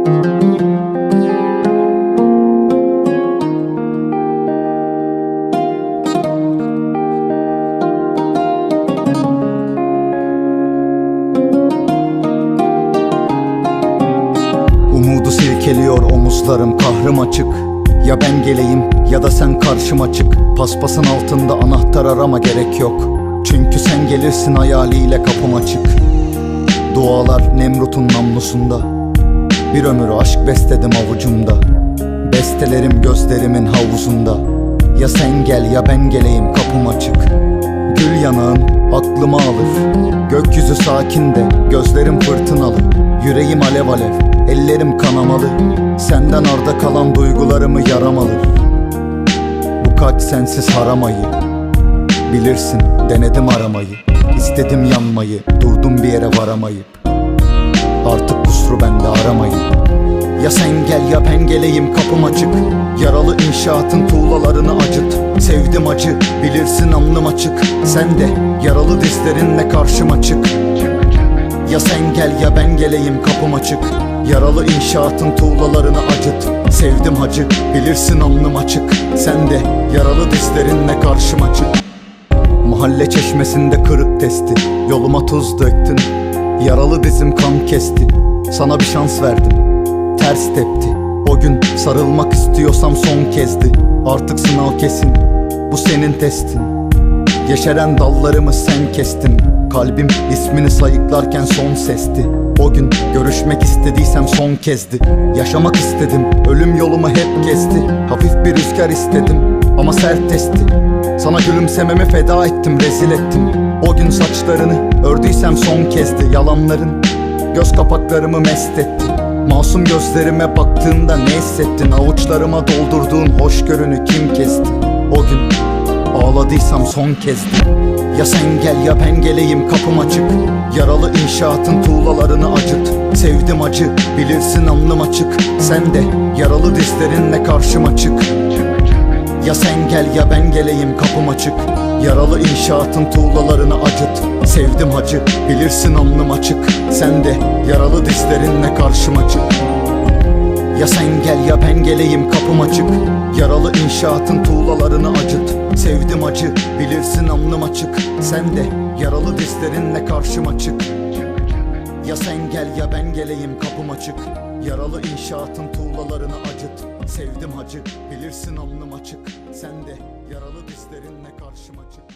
Umudu silkeliyor omuzlarım kahrım açık. Ya ben geleyim ya da sen karşıma çık. Paspasın altında anahtar arama gerek yok. Çünkü sen gelirsin hayaliyle kapım açık. Dualar Nemrut'un namlusunda. Bir ömür aşk besledim avucumda. Bestelerim gözlerimin havuzunda. Ya sen gel ya ben geleyim kapım açık. Gül yanağın aklımı alır. Gökyüzü sakin de gözlerim fırtınalı. Yüreğim alev alev ellerim kanamalı. Senden arda kalan duygularımı yaram alır. Bu kalp sensiz haramayı. Bilirsin denedim aramayı. İstedim yanmayı durdum bir yere varamayıp Artık kusuru bende aramayın. Ya sen gel ya ben geleyim kapım açık. Yaralı inşaatın tuğlalarını acıt. Sevdim acı bilirsin alnım açık. Sen de yaralı dizlerinle karşıma çık. Ya sen gel ya ben geleyim kapım açık. Yaralı inşaatın tuğlalarını acıt. Sevdim hacı bilirsin alnım açık. Sen de yaralı dizlerinle karşıma çık. Mahalle çeşmesinde kırık testi. Yoluma tuz döktün Yaralı dizim kan kesti. Sana bir şans verdim. Ters tepti. O gün sarılmak istiyorsam son kezdi Artık sınav kesin. Bu senin testin. Yeşeren dallarımı sen kestin Kalbim ismini sayıklarken son sesti. O gün görüşmek istediysem son kezdi. Yaşamak istedim ölüm yolumu hep kesti. Hafif bir rüzgar istedim ama sert testi. Sana gülümsememi feda ettim rezil ettim. O gün saçlarını ördüysem son kezdi Yalanların göz kapaklarımı mest etti. Masum gözlerime baktığında ne hissettin? Avuçlarıma doldurduğun hoşgörünü kim kesti? O gün Ağladıysam son kezdi Ya sen gel ya ben geleyim kapım açık. Yaralı inşaatın tuğlalarını acıt. Sevdim acı bilirsin alnım açık. Sen de yaralı dizlerinle karşıma çık. Ya sen gel ya ben geleyim kapım açık. Yaralı inşaatın tuğlalarını acıt. Sevdim hacı bilirsin alnım açık. Sen de yaralı dizlerinle karşıma çık ya sen gel ya ben geleyim kapım açık. Yaralı inşaatın tuğlalarını acıt. Sevdim acı bilirsin alnım açık. Sen de yaralı dizlerinle karşıma çık Ya sen gel ya ben geleyim kapım açık. Yaralı inşaatın tuğlalarını acıt. Sevdim hacı bilirsin alnım açık. Sen de yaralı dizlerinle karşıma çık